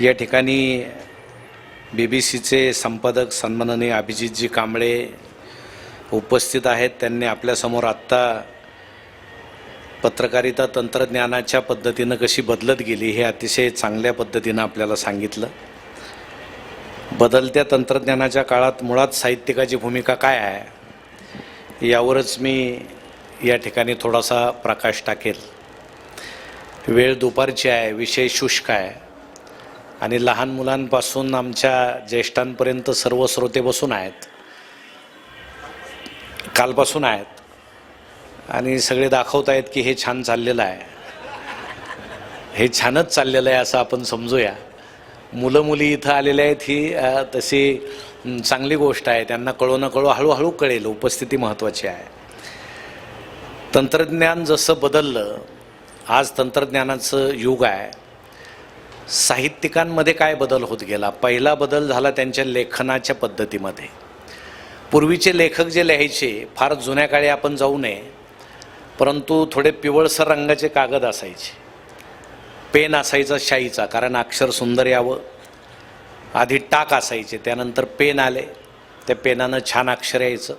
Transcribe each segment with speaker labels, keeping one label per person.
Speaker 1: या ठिकाणी बी बी सीचे संपादक सन्माननीय अभिजितजी कांबळे उपस्थित आहेत. त्यांनी आपल्यासमोर आत्ता पत्रकारिता तंत्रज्ञानाच्या पद्धतीनं कशी बदलत गेली हे अतिशय चांगल्या पद्धतीनं आपल्याला सांगितलं. बदलत्या तंत्रज्ञानाच्या काळात मुळात साहित्यिकाची भूमिका काय आहे यावरच मी या ठिकाणी थोडासा प्रकाश टाकेल. वेळ दुपारची आहे विषय शुष्क आहे. आणि लहान मुलांपासून आमच्या ज्येष्ठांपर्यंत सर्व श्रोते बसून आहेत. कालपासून आहेत. आणि सगळे दाखवत आहेत की हे छान चाललेलं आहे. हे छानच चाललेलं आहे असं आपण समजूया. मुलं मुली इथं आलेले आहेत ही तशी चांगली गोष्ट आहे. त्यांना कळू न कळू हळूहळू कळेल उपस्थिती महत्त्वाची आहे. तंत्रज्ञान जसं बदललं आज तंत्रज्ञानाचं युग आहे. साहित्यिकांमध्ये काय बदल होत गेला? पहिला बदल झाला त्यांच्या लेखनाच्या पद्धतीमध्ये. पूर्वीचे लेखक जे लिहायचे फार जुन्या काळी आपण जाऊ नये परंतु थोडे पिवळसर रंगाचे कागद असायचे. पेन असायचा शाईचा कारण अक्षर सुंदर यावं. आधी टाक असायचे त्यानंतर पेन आले. त्या पेनानं छान अक्षर यायचं.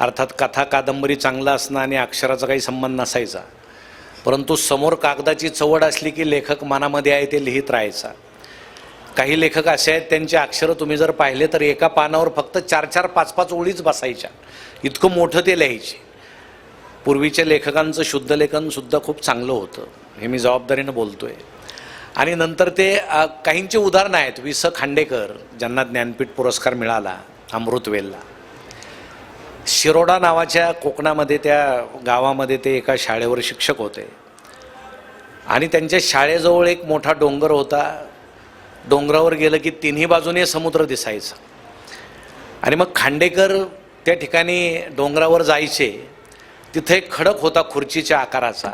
Speaker 1: अर्थात कथा कादंबरी चांगलं असणं आणि अक्षराचा काही संबंध नसायचा. परंतु समोर कागदाची चवड असली की लेखक मनामध्ये आहे ते लिहित राहायचा. काही लेखक असे आहेत त्यांचे अक्षरं तुम्ही जर पाहिले तर एका पानावर फक्त चार चार पाच पाच ओळीच बसायच्या. इतकं मोठं ते लिहायचे. पूर्वीच्या लेखकांचं शुद्ध लेखनसुद्धा खूप चांगलं होतं. हे मी जबाबदारीनं बोलतो आहे आणि नंतर ते काहींचे काहींची उदाहरणं आहेत. वि स खांडेकर ज्यांना ज्ञानपीठ पुरस्कार मिळाला अमृतवेलला शिरोडा नावाच्या कोकणामध्ये त्या गावामध्ये ते एका शाळेवर शिक्षक होते. आणि त्यांच्या शाळेजवळ एक मोठा डोंगर होता. डोंगरावर गेलं की तिन्ही बाजूने समुद्र दिसायचा. आणि मग खांडेकर त्या ठिकाणी डोंगरावर जायचे. तिथे एक खडक होता खुर्चीच्या आकाराचा.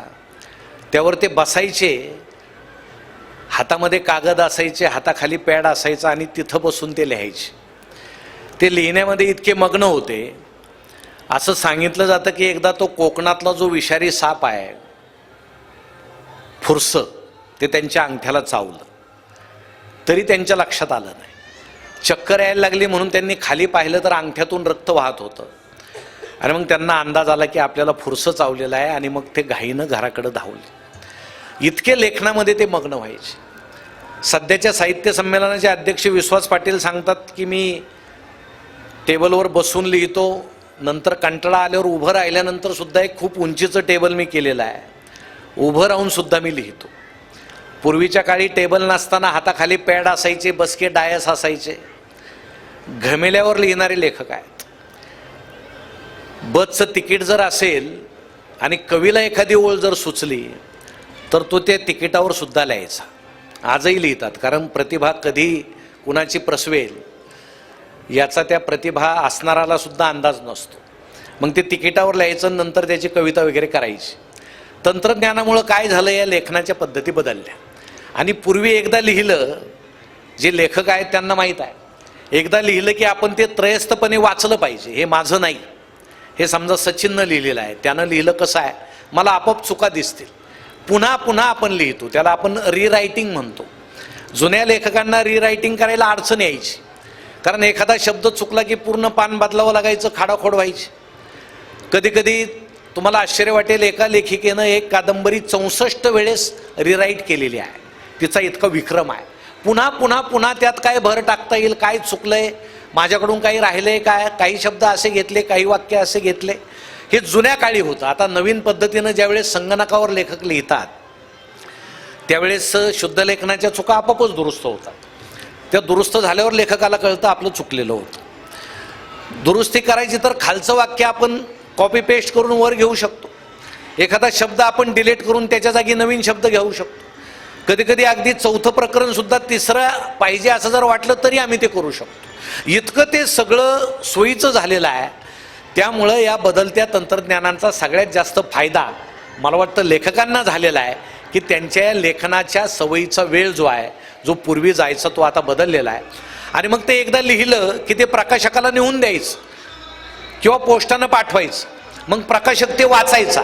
Speaker 1: त्यावर ते बसायचे. हातामध्ये कागद असायचे हाताखाली पॅड असायचा आणि तिथं बसून ते लिहायचे. ते लिहिण्यामध्ये इतके मग्न होते. असं सांगितलं जातं की एकदा तो कोकणातला जो विषारी साप आहे फुरसं ते त्यांच्या अंगठ्याला चावलं. तरी त्यांच्या लक्षात आलं नाही. चक्कर यायला लागली म्हणून त्यांनी खाली पाहिलं तर अंगठ्यातून रक्त वाहत होतं. आणि मग त्यांना अंदाज आला की आपल्याला फुरसं चावलेलं आहे आणि मग ते घाईनं घराकडे धावले इतके लेखनामध्ये ते मग्न व्हायचे. सध्याच्या साहित्य संमेलनाचे अध्यक्ष विश्वास पाटील सांगतात की मी टेबलवर बसून लिहितो नंतर कंटाळा आल्यावर उभं राहिल्यानंतर सुद्धा एक खूप उंचीचं टेबल मी केलेलं आहे. उभं राहून सुद्धा मी लिहितो. पूर्वीच्या काळी टेबल नसताना हाताखाली पॅड असायचे बसके डायस असायचे. घमेल्यावर लिहिणारे लेखक आहेत. बसचं तिकीट जर असेल आणि कवीला एखादी ओळ जर सुचली तर तो त्या तिकिटावर सुद्धा लिहायचा. आजही लिहितात कारण प्रतिभा कधी कुणाची प्रसवेल याचा त्या प्रतिभा असणाराला सुद्धा अंदाज नसतो. मग ते तिकिटावर लिहायचं नंतर त्याची कविता वगैरे करायची. तंत्रज्ञानामुळं काय झालं या लेखनाच्या पद्धती बदलल्या. आणि पूर्वी एकदा लिहिलं जे लेखक आहेत त्यांना माहीत आहे. एकदा लिहिलं की आपण ते त्रयस्थपणे वाचलं पाहिजे. हे माझं नाही. हे समजा सचिननं लिहिलेलं आहे. त्यानं लिहिलं कसं आहे? मला आपोआप चुका दिसतील. पुन्हा पुन्हा आपण लिहितो. त्याला आपण रिरायटिंग म्हणतो. जुन्या लेखकांना रिरायटिंग करायला अडचण यायची. कारण एखादा शब्द चुकला की पूर्ण पान बदलावं लागायचं खाडाखोड व्हायची. कधी कधी तुम्हाला आश्चर्य वाटेल एका लेखिकेनं एक कादंबरी चौसष्ट वेळेस रिराईट केलेली आहे. तिचा इतका विक्रम आहे. पुन्हा पुन्हा पुन्हा त्यात काय भर टाकता येईल काय चुकलंय माझ्याकडून काही राहिलंय काय काही शब्द असे घेतले काही वाक्य असे घेतले. हे जुन्या काळी होतं. आता नवीन पद्धतीनं ज्यावेळेस संगणकावर लेखक लिहितात त्यावेळेस शुद्ध लेखनाच्या चुका आपापच दुरुस्त होतात. त्या दुरुस्त झाल्यावर लेखकाला कळतं आपलं चुकलेलं होतं. दुरुस्ती करायची तर खालचं वाक्य आपण कॉपी पेस्ट करून वर घेऊ शकतो. एखादा शब्द आपण डिलीट करून त्याच्या जागी नवीन शब्द घेऊ शकतो. कधी कधी अगदी चौथं प्रकरण सुद्धा तिसरं पाहिजे असं जर वाटलं तरी आम्ही ते करू शकतो. इतकं ते सगळं सोयीचं झालेलं आहे. त्यामुळं या बदलत्या तंत्रज्ञानांचा सगळ्यात जास्त फायदा मला वाटतं लेखकांना झालेला आहे की त्यांच्या लेखनाच्या सवयीचा वेळ जो आहे जो पूर्वी जायचा तो आता बदललेला आहे. आणि मग ते एकदा लिहिलं की ते प्रकाशकाला नेऊन द्यायचं. किंवा पोस्टानं पाठवायचं. मग प्रकाशक ते वाचायचा.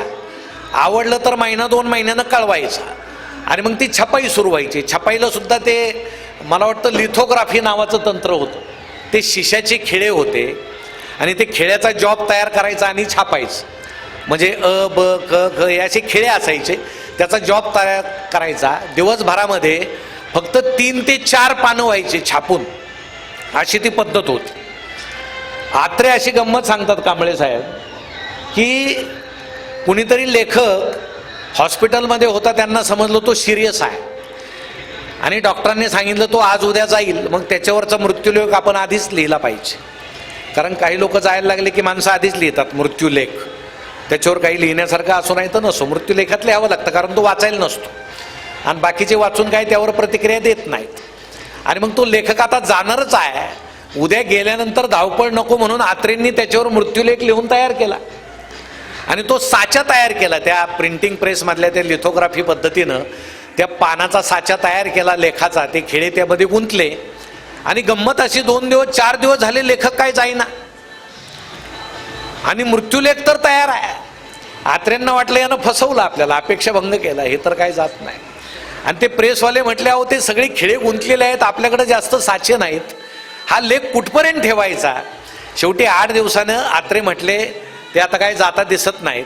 Speaker 1: आवडलं तर महिना दोन महिन्यानं कळवायचा. आणि मग ती छपाई सुरू व्हायची. छपाईला सुद्धा ते मला वाटतं लिथोग्राफी नावाचं तंत्र होतं. ते शिशाचे खिळे होते. आणि ते खिळ्याचा जॉब तयार करायचा आणि छापायचं. म्हणजे अ ब क ग याचे असे खिळे असायचे. त्याचा जॉब तयार करायचा. दिवसभरामध्ये फक्त तीन ते चार पानं व्हायचे छापून. अशी ती पद्धत होती. आत्रे अशी गंमत सांगतात कांबळे साहेब की कुणीतरी लेखक हॉस्पिटलमध्ये होता त्यांना समजलं तो सिरियस आहे. आणि डॉक्टरांनी सांगितलं तो आज उद्या जाईल मग त्याच्यावरचा मृत्यूलेख आपण आधीच लिहिला पाहिजे. कारण काही लोक जायला लागले की माणसं आधीच लिहितात मृत्यूलेख. त्याच्यावर काही लिहिण्यासारखं असो नाही तर नसो मृत्यूलेखात लिहावं लागतं कारण तो वाचायला नसतो. आणि बाकीचे वाचून काय त्यावर प्रतिक्रिया देत नाहीत. आणि मग तो लेखक आता जाणारच आहे. उद्या गेल्यानंतर धावपळ नको म्हणून आत्रेंनी त्याच्यावर मृत्यूलेख लिहून तयार केला. आणि तो साचा तयार केला. त्या प्रिंटिंग प्रेसमधल्या त्या लिथोग्राफी पद्धतीनं त्या पानाचा साचा तयार केला लेखाचा. ते खेळे त्यामध्ये गुंतले. आणि गंमत अशी दोन दिवस चार दिवस झाले लेखक काय जाईना. आणि मृत्यूलेख तर तयार आहे. आत्र्यांना वाटलं यानं फसवलं आपल्याला. अपेक्षा भंग केला. हे तर काय जात नाही. आणि ते प्रेसवाले म्हटले अहो ते सगळे खिळे गुंतलेले आहेत आपल्याकडे जास्त साचे नाहीत. हा लेख कुठपर्यंत ठेवायचा? शेवटी आठ दिवसानं आत्रे म्हटले ते आता काय जाता दिसत नाहीत.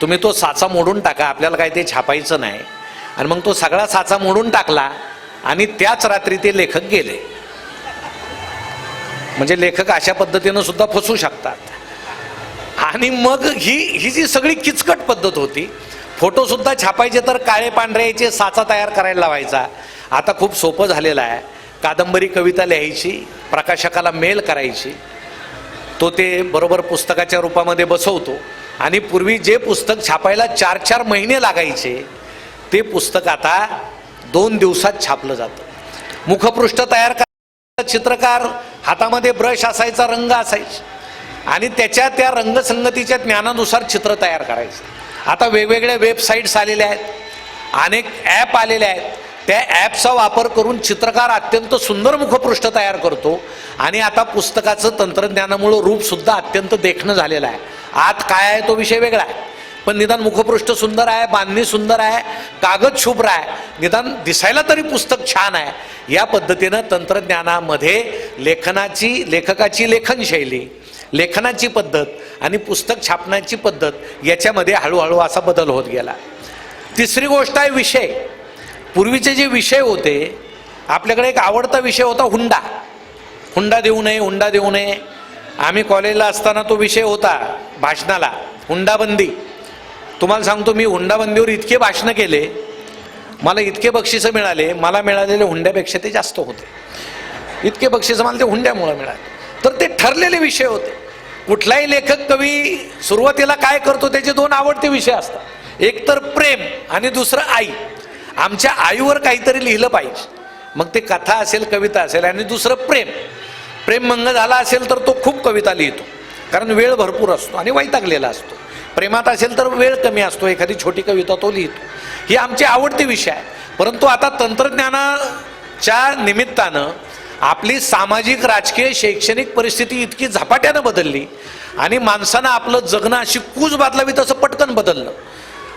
Speaker 1: तुम्ही तो साचा मोडून टाका आपल्याला काय ते छापायचं नाही. आणि मग तो सगळा साचा मोडून टाकला आणि त्याच रात्री ते लेखक गेले. म्हणजे लेखक अशा पद्धतीनं सुद्धा फसू शकतात. आणि मग ही ही जी सगळी किचकट पद्धत होती फोटो सुद्धा छापायचे तर काळे पांढऱ्याचे साचा तयार करायला लावायचा. आता खूप सोपं झालेलं आहे. कादंबरी कविता लिहायची प्रकाशकाला मेल करायची. तो ते बरोबर पुस्तकाच्या रूपामध्ये बसवतो. आणि पूर्वी जे पुस्तक छापायला चार चार महिने लागायचे ते पुस्तक आता दोन दिवसात छापलं जातं. मुखपृष्ठ तयार कर चित्रकार हातामध्ये ब्रश असायचा रंग असायचे. आणि त्याच्या त्या रंगसंगतीच्या ज्ञानानुसार चित्र तयार करायचं. आता वेगवेगळ्या वेबसाईट्स आलेल्या आहेत. अनेक ॲप आलेले आहेत. त्या ॲपचा वापर करून चित्रकार अत्यंत सुंदर मुखपृष्ठ तयार करतो आणि आता पुस्तकाचं तंत्रज्ञानामुळं रूपसुद्धा अत्यंत देखणं झालेलं आहे. आत काय आहे तो विषय वेगळा आहे. पण निदान मुखपृष्ठ सुंदर आहे बांधणी सुंदर आहे कागद शुभ्र आहे. निदान दिसायला तरी पुस्तक छान आहे. या पद्धतीनं तंत्रज्ञानामध्ये लेखनाची लेखकाची लेखनशैली लेखनाची पद्धत आणि पुस्तक छापण्याची पद्धत याच्यामध्ये हळूहळू असा बदल होत गेला. तिसरी गोष्ट आहे विषय. पूर्वीचे जे विषय होते आपल्याकडे एक आवडता विषय होता हुंडा. हुंडा देऊ नये हुंडा देऊ नये. आम्ही कॉलेजला असताना तो विषय होता भाषणाला हुंडाबंदी. तुम्हाला सांगतो मी हुंडाबंदीवर इतके भाषणं केले मला इतके बक्षिसं मिळाले मला मिळालेले हुंड्यापेक्षा ते जास्त होते. इतके बक्षिसं मला ते हुंड्यामुळं मिळाले. तर ते ठरलेले विषय होते. कुठलाही लेखक कवी सुरुवातीला काय करतो त्याचे दोन आवडते विषय असतात. एक तर प्रेम आणि दुसरं आई. आमच्या आईवर काहीतरी लिहिलं पाहिजे. मग ते कथा असेल कविता असेल आणि दुसरं प्रेम. प्रेम मंग झाला असेल तर तो खूप कविता लिहितो. कारण वेळ भरपूर असतो आणि वैतागलेला असतो. प्रेमात असेल तर वेळ कमी असतो. एखादी छोटी कविता तो लिहितो. ही आमची आवडते विषय आहे. परंतु आता तंत्रज्ञानाच्या निमित्तानं आपली सामाजिक राजकीय शैक्षणिक परिस्थिती इतकी झपाट्यानं बदलली आणि माणसानं आपलं जगणं अशी कूज बदलावी तसं पटकन बदललं.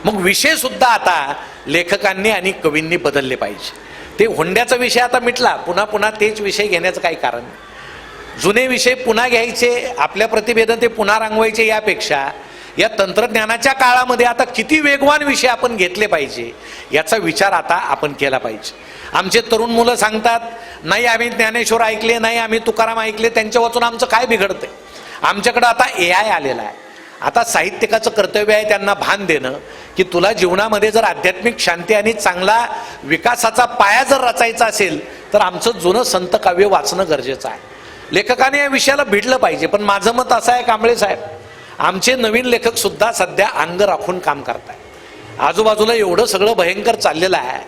Speaker 1: मग विषय सुद्धा आता लेखकांनी आणि कवींनी बदलले पाहिजे. ते हुंड्याचा विषय आता मिटला पुन्हा पुन्हा तेच विषय घेण्याचं काही कारण जुने विषय पुन्हा घ्यायचे आपल्या प्रतिभेदन ते पुन्हा रांगवायचे यापेक्षा या तंत्रज्ञानाच्या काळामध्ये आता किती वेगवान विषय आपण घेतले पाहिजे याचा विचार आता आपण केला पाहिजे. आमचे तरुण मुलं सांगतात नाही आम्ही ज्ञानेश्वर ऐकले नाही आम्ही तुकाराम ऐकले त्यांच्या वाचून आमचं काय बिघडतंय? आमच्याकडं आता ए आय आलेला आहे. आता साहित्यिकाचं कर्तव्य आहे त्यांना भान देणं की तुला जीवनामध्ये जर आध्यात्मिक शांती आणि चांगला विकासाचा पाया जर रचायचा असेल तर आमचं जुनं संत काव्य वाचणं गरजेचं आहे. लेखकाने या विषयाला भिडलं पाहिजे पण माझं मत असं आहे कांबळे साहेब आमचे नवीन लेखक सुद्धा सध्या अंग राखून काम करतायत आजूबाजूला एवढं सगळं भयंकर चाललेलं आहे.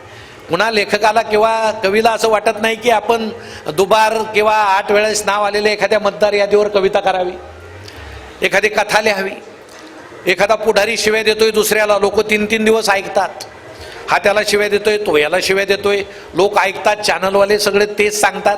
Speaker 1: पुन्हा लेखकाला किंवा कवीला असं वाटत नाही की आपण दुबार किंवा आठ वेळेस नाव आलेले एखाद्या मतदार यादीवर कविता करावी. एखादी कथा लिहावी. एखादा पुढारी शिव्या देतोय दुसऱ्याला लोक तीन तीन दिवस ऐकतात. हा त्याला शिव्या देतोय तो याला शिव्या देतोय. लोक ऐकतात चॅनलवाले सगळे तेच सांगतात.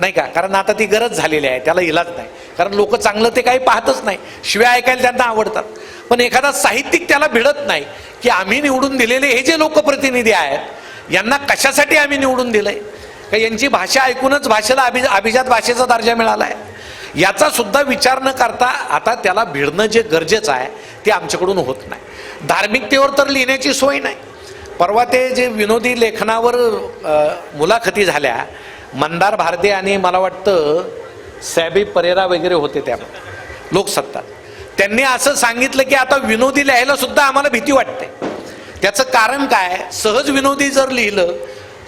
Speaker 1: नाही का? कारण आता ती गरज झालेली आहे त्याला इलाज नाही. कारण लोक चांगलं ते काही पाहतच नाही. शिव्या ऐकायला त्यांना आवडतात. पण एखादा साहित्यिक त्याला भिडत नाही की आम्ही निवडून दिलेले हे जे लोकप्रतिनिधी आहेत यांना कशासाठी आम्ही निवडून दिलंय? का यांची भाषा ऐकूनच भाषेला अभि अभिजात भाषेचा दर्जा मिळाला आहे याचा सुद्धा विचार न करता आता त्याला भिडणं जे गरजेचं आहे ते आमच्याकडून होत नाही. धार्मिकतेवर तर लिहिण्याची सोय नाही. परवा ते जे विनोदी लेखनावर मुलाखती झाल्या मंदार भारती आणि मला वाटतं सॅबी परेरा वगैरे होते त्या लोकसत्ता त्यांनी असं सांगितलं की आता विनोदी लिहायला सुद्धा आम्हाला भीती वाटते. त्याचं कारण काय? सहज विनोदी जर लिहिलं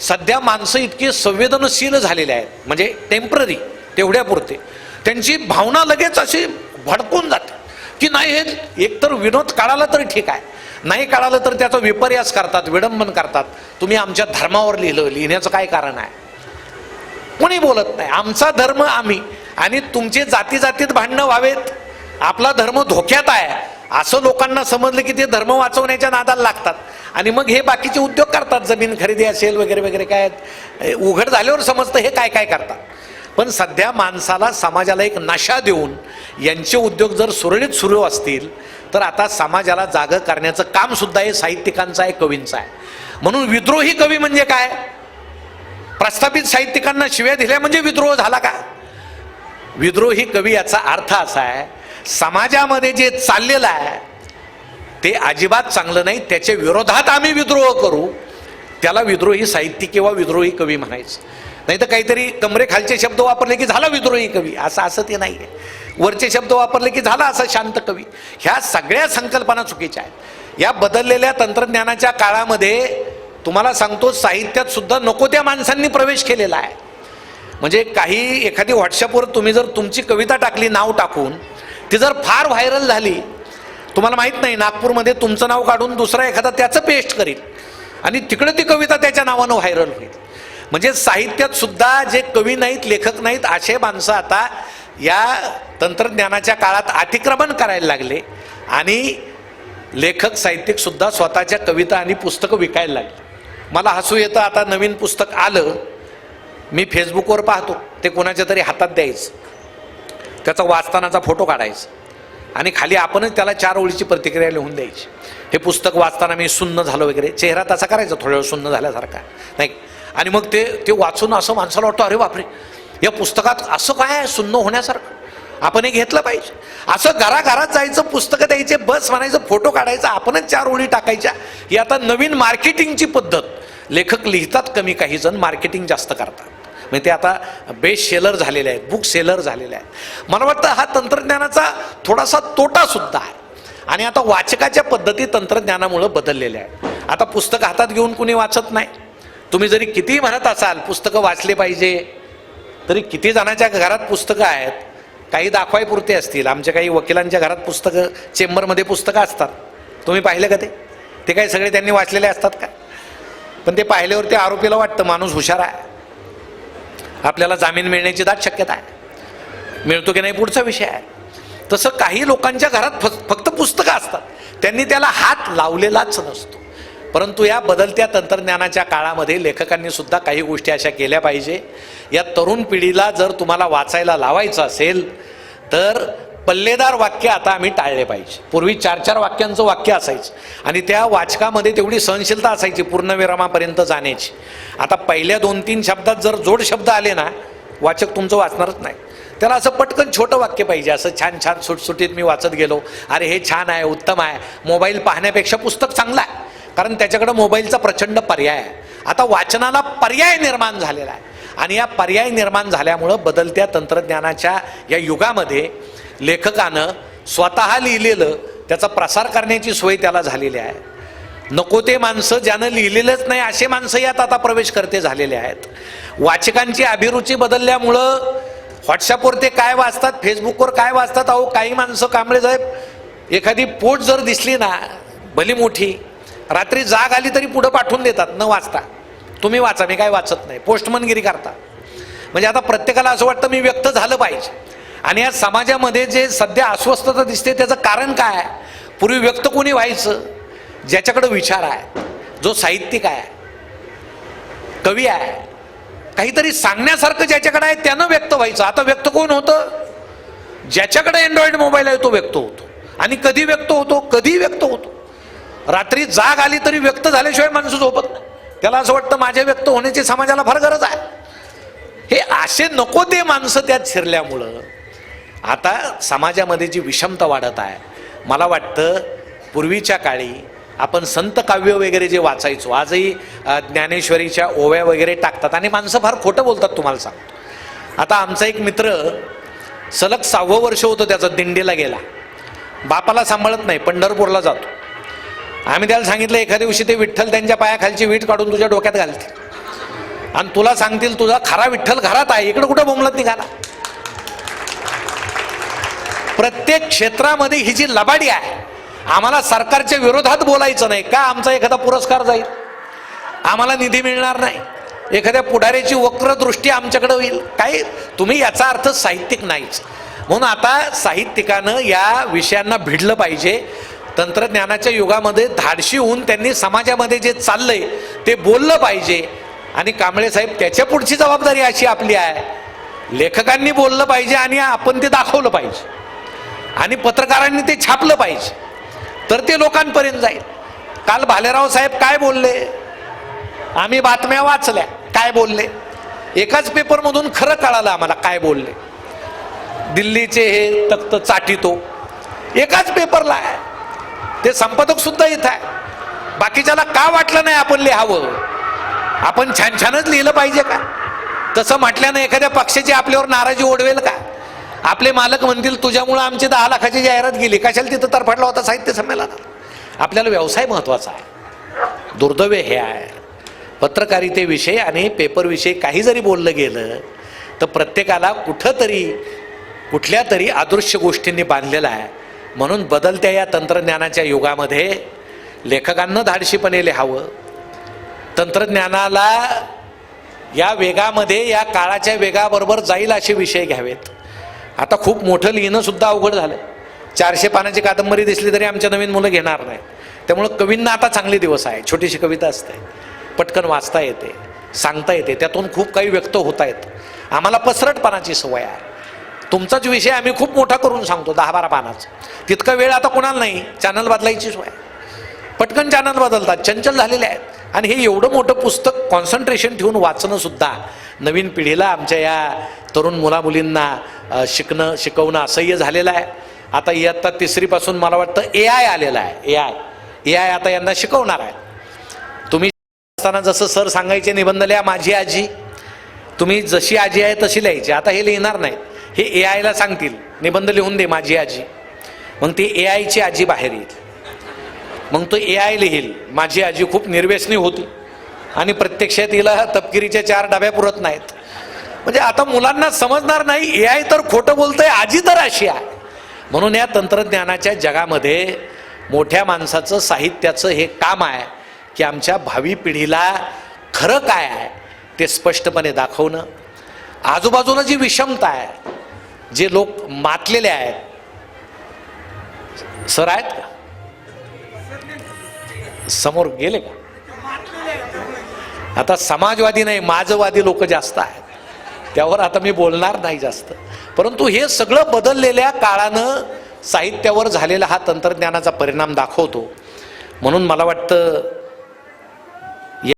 Speaker 1: सध्या माणसं इतकी संवेदनशील झालेले आहेत. म्हणजे टेंपररी तेवढ्यापुरते. त्यांची भावना लगेच अशी भडकून जाते. की नाही हे एकतर विनोद काढाला तर ठीक आहे. नाही काढालं तर त्याचा विपर्यास करतात विडंबन करतात. तुम्ही आमच्या धर्मावर लिहिलं लिहिण्याचं काय कारण आहे? कोणी बोलत नाही. आमचा धर्म आम्ही. आणि तुमचे जाती जातीत भांडणं व्हावेत. आपला धर्म धोक्यात आहे. असं लोकांना समजलं की ते धर्म वाचवण्याच्या नादाला लागतात. आणि मग हे बाकीचे उद्योग करतात. जमीन खरेदी असेल वगैरे वगैरे काय उघड झाल्यावर समजतं हे काय काय करतात. पण सध्या माणसाला समाजाला एक नशा देऊन यांचे उद्योग जर सुरळीत सुरू असतील तर आता समाजाला जागं करण्याचं काम सुद्धा हे साहित्यिकांचं आहे कवींचं आहे. म्हणून विद्रोही कवी म्हणजे काय? प्रस्थापित साहित्यिकांना शिव्या दिल्या म्हणजे विद्रोह झाला का? विद्रोही कवी याचा अर्थ असा आहे समाजामध्ये जे चाललेलं आहे ते अजिबात चांगलं नाही त्याच्या विरोधात आम्ही विद्रोह करू. त्याला विद्रोही साहित्यिक किंवा विद्रोही कवी म्हणायचं. नाही तर काहीतरी कमरेखालचे शब्द वापरले की झाला विद्रोही कवी असं असं ते नाही आहे वरचे शब्द वापरले की झाला असं शांत कवी. ह्या सगळ्या संकल्पना चुकीच्या आहेत. या बदललेल्या तंत्रज्ञानाच्या काळामध्ये तुम्हाला सांगतो साहित्यात सुद्धा नको त्या माणसांनी प्रवेश केलेला आहे. म्हणजे काही एखादी व्हॉट्सअपवर तुम्ही जर तुमची कविता टाकली नाव टाकून ती जर फार व्हायरल झाली तुम्हाला माहीत नाही नागपूरमध्ये तुमचं नाव काढून दुसरा एखादा त्याचं पेस्ट करील आणि तिकडे ती कविता त्याच्या नावानं व्हायरल होईल. म्हणजे साहित्यात सुद्धा जे कवी नाहीत लेखक नाहीत असे माणसं आता या तंत्रज्ञानाच्या काळात अतिक्रमण करायला लागले. आणि लेखक साहित्यिक सुद्धा स्वतःच्या कविता आणि पुस्तकं विकायला लागले. मला हसू येतं आता नवीन पुस्तक आलं मी फेसबुकवर पाहतो ते कोणाच्या तरी हातात द्यायचं. त्याचा वाचतानाचा फोटो काढायचा. आणि खाली आपणच त्याला चार ओळीची प्रतिक्रिया लिहून द्यायची. हे पुस्तक वाचताना मी सुन्न झालं वगैरे. चेहरा तसा करायचा थोड्या वेळ सुन्न झाल्यासारखा. नाही. आणि मग ते ते वाचून असं माणसाला वाटतं अरे बापरे! या पुस्तकात असं काय आहे? सुन्न होण्यासारखं. आपण हे घेतलं पाहिजे. असं घराघरात जायचं पुस्तकं द्यायचे बस म्हणायचं फोटो काढायचा आपणच चार ओळी टाकायच्या. ही आता नवीन मार्केटिंगची पद्धत. लेखक लिहितात कमी काही जण मार्केटिंग जास्त करतात. म्हणजे ते आता बेस्ट सेलर झालेले आहेत बुक सेलर झालेले आहेत. मला वाटतं हा तंत्रज्ञानाचा थोडासा तोटा सुद्धा आहे. आणि आता वाचकाच्या पद्धती तंत्रज्ञानामुळं बदललेल्या आहेत. आता पुस्तकं हातात घेऊन कुणी वाचत नाही? तुम्ही जरी कितीही म्हणत असाल पुस्तकं वाचले पाहिजे तरी किती जणांच्या घरात पुस्तकं आहेत काही दाखवायपुरते असतील. आमच्या काही वकिलांच्या घरात पुस्तकं चेंबरमध्ये पुस्तकं असतात. तुम्ही पाहिलं का ते? ते काही सगळे त्यांनी वाचलेले असतात का? पण ते पाहिल्यावर ते आरोपीला वाटतं माणूस हुशार आहे. आपल्याला जामीन मिळण्याची दाट शक्यता आहे. मिळतो की नाही पुढचा विषय आहे. तसं काही लोकांच्या घरात फक्त पुस्तकं असतात. त्यांनी त्याला हात लावलेलाच नसतो. परंतु या बदलत्या तंत्रज्ञानाच्या काळामध्ये लेखकांनी सुद्धा काही गोष्टी अशा केल्या पाहिजे. या तरुण पिढीला जर तुम्हाला वाचायला लावायचं असेल तर पल्लेदार वाक्य आता आम्ही टाळले पाहिजे. पूर्वी चार चार वाक्यांचं वाक्य असायचं. आणि त्या वाचकामध्ये तेवढी सहनशीलता असायची पूर्णविरामापर्यंत जाण्याची. आता पहिल्या दोन तीन शब्दात जर जोड शब्द आले ना वाचक तुमचं वाचणारच नाही. त्याला असं पटकन छोटं वाक्य पाहिजे असं छान छान सुटसुटीत मी वाचत गेलो. अरे हे छान आहे उत्तम आहे. मोबाईल पाहण्यापेक्षा पुस्तक चांगलं आहे. कारण त्याच्याकडं मोबाईलचा प्रचंड पर्याय आहे. आता वाचनाला पर्याय निर्माण झालेला आहे. आणि या पर्याय निर्माण झाल्यामुळं बदलत्या तंत्रज्ञानाच्या या युगामध्ये लेखकानं स्वतः लिहिलेलं त्याचा प्रसार करण्याची सोय त्याला झालेली आहे. नको ते माणसं ज्यानं लिहिलेलंच नाही असे माणसं यात आता प्रवेश करते झालेले आहेत. वाचकांची अभिरुची बदलल्यामुळं व्हॉट्सअपवर ते काय वाचतात फेसबुकवर काय वाचतात अहो काही माणसं कांबळे साहेब एखादी पोट जर दिसली ना भली मोठी रात्री जाग आली तरी पुढं पाठवून देतात न वाचता. तुम्ही वाचा मी काय वाचत नाही. पोस्टमनगिरी करता. म्हणजे आता प्रत्येकाला असं वाटतं मी व्यक्त झालं पाहिजे. आणि या समाजामध्ये जे सध्या अस्वस्थता दिसते त्याचं कारण काय आहे? पूर्वी व्यक्त कोणी व्हायचं? ज्याच्याकडं विचार आहे जो साहित्यिक आहे कवी आहे काहीतरी सांगण्यासारखं ज्याच्याकडे आहे त्यानं व्यक्त व्हायचं. आता व्यक्त कोण होतं? ज्याच्याकडे अँड्रॉइड मोबाईल आहे तो व्यक्त होतो. आणि कधी व्यक्त होतो? कधी व्यक्त होतो? रात्री जाग आली तरी व्यक्त झाल्याशिवाय माणूस झोपत नाही. त्याला असं वाटतं माझ्या व्यक्त होण्याची समाजाला फार गरज आहे. हे असे नको ते माणसं त्यात शिरल्यामुळं आता समाजामध्ये जी विषमता वाढत आहे मला वाटतं पूर्वीच्या काळी आपण संत काव्य वगैरे जे वाचायचो आजही ज्ञानेश्वरीच्या ओव्या वगैरे टाकतात आणि माणसं फार खोटं बोलतात तुम्हाला सांगतो. आता आमचा एक मित्र सलग सहावं वर्ष होतं त्याचं दिंडीला गेला. बापाला सांभाळत नाही पंढरपूरला जातो. आम्ही त्याला सांगितलं एखाद्या दिवशी ते विठ्ठल त्यांच्या पायाखालची वीट काढून तुझ्या डोक्यात घालते आणि तुला सांगतील तुझा खरा विठ्ठल घरात आहे इकडं कुठं बोंबलत निघाला? प्रत्येक क्षेत्रामध्ये ही जी लबाडी आहे आम्हाला सरकारच्या विरोधात बोलायचं नाही. का आमचा एखादा पुरस्कार जाईल? आम्हाला निधी मिळणार नाही. एखाद्या पुढाऱ्याची वक्र दृष्टी आमच्याकडे होईल. काही तुम्ही याचा अर्थ साहित्यिक नाहीच. म्हणून आता साहित्यिकानं या विषयांना भिडलं पाहिजे. तंत्रज्ञानाच्या युगामध्ये धाडशी होऊन त्यांनी समाजामध्ये जे चाललंय ते बोललं पाहिजे. आणि कांबळे साहेब त्याच्या पुढची जबाबदारी अशी आपली आहे. लेखकांनी बोललं पाहिजे आणि आपण ते दाखवलं पाहिजे. आणि पत्रकारांनी ते छापलं पाहिजे. तर ते लोकांपर्यंत जाईल. काल भालेराव साहेब काय बोलले? आम्ही बातम्या वाचल्या. काय बोलले? एकाच पेपरमधून खरं कळालं आम्हाला काय बोलले. दिल्लीचे हे तख्त चाटितो. एकाच पेपरला आहे. ते संपादक सुद्धा इथं आहे. बाकीच्याला का वाटलं नाही आपण लिहावं? आपण छान छानच लिहिलं पाहिजे का? तसं म्हटल्यानं एखाद्या पक्षाची आपल्यावर नाराजी ओढवेल का? आपले मालक म्हणतील तुझ्यामुळं आमची दहा लाखाची जाहिरात गेली. कशाला तिथं तरफडला होता साहित्य संमेलनात? आपल्याला व्यवसाय महत्त्वाचा आहे. दुर्दैव हे आहे. पत्रकारितेविषयी आणि पेपरविषयी काही जरी बोललं गेलं तर प्रत्येकाला कुठंतरी कुठल्या तरी अदृश्य गोष्टींनी बांधलेलं आहे. म्हणून बदलत्या या तंत्रज्ञानाच्या युगामध्ये लेखकांना धाडशीपणे लिहावं. तंत्रज्ञानाला या वेगामध्ये या काळाच्या वेगाबरोबर जाईल असे विषय घ्यावेत. आता खूप मोठं लिहिणंसुद्धा अवघड झालं चारशे पानाची कादंबरी दिसली तरी आमच्या नवीन मुलं घेणार नाही त्यामुळं कवींना आता चांगले दिवस आहे. छोटीशी कविता असते. पटकन वाचता येते सांगता येते. त्यातून खूप काही व्यक्त होत आहेत आम्हाला पसरटपणाची सवय आहे. तुमचाच विषय आम्ही खूप मोठा करून सांगतो दहा बारा पानाचा. तितका वेळ आता कोणाला नाही चॅनल बदलायची सोय. पटकन चॅनल बदलतात चंचल झालेले आहेत. आणि हे एवढं मोठं पुस्तक कॉन्सन्ट्रेशन ठेवून वाचणं सुद्धा नवीन पिढीला आमच्या या तरुण मुलामुलींना शिकणं शिकवणं असह्य झालेलं आहे. आता इयत्ता तिसरीपासून मला वाटतं ए आय आलेलं आहे ए आय ए आय आता यांना शिकवणार आहे. तुम्ही असताना जसं सर सांगायचे निबंध लिहा माझी आजी. तुम्ही जशी आजी आहे तशी लिहायची. आता हे लिहिणार नाही हे ए आयला सांगतील निबंध लिहून दे माझी आजी. मग ती ए आयची आजी बाहेर येईल. मग तो ए आय लिहील माझी आजी खूप निर्व्यसनी होती आणि प्रत्यक्षात तिला तपकिरीच्या चार डब्या पुरत नाहीत. म्हणजे आता मुलांना समजणार नाही ए आय तर खोटं बोलतंय आजी तर अशी आहे. म्हणून या तंत्रज्ञानाच्या जगामध्ये मोठ्या माणसाचं साहित्याचं हे काम आहे की आमच्या भावी पिढीला खरं काय आहे ते स्पष्टपणे दाखवणं. आजूबाजूला जी विषमता आहे जे लोक मातलेले आहेत. सर आहेत का? समोर गेले का? आता समाजवादी नाही माझवादी लोक जास्त आहेत. त्यावर आता मी बोलणार नाही जास्त. परंतु हे सगळं बदललेल्या काळानं साहित्यावर झालेला हा तंत्रज्ञानाचा परिणाम दाखवतो. म्हणून मला वाटतं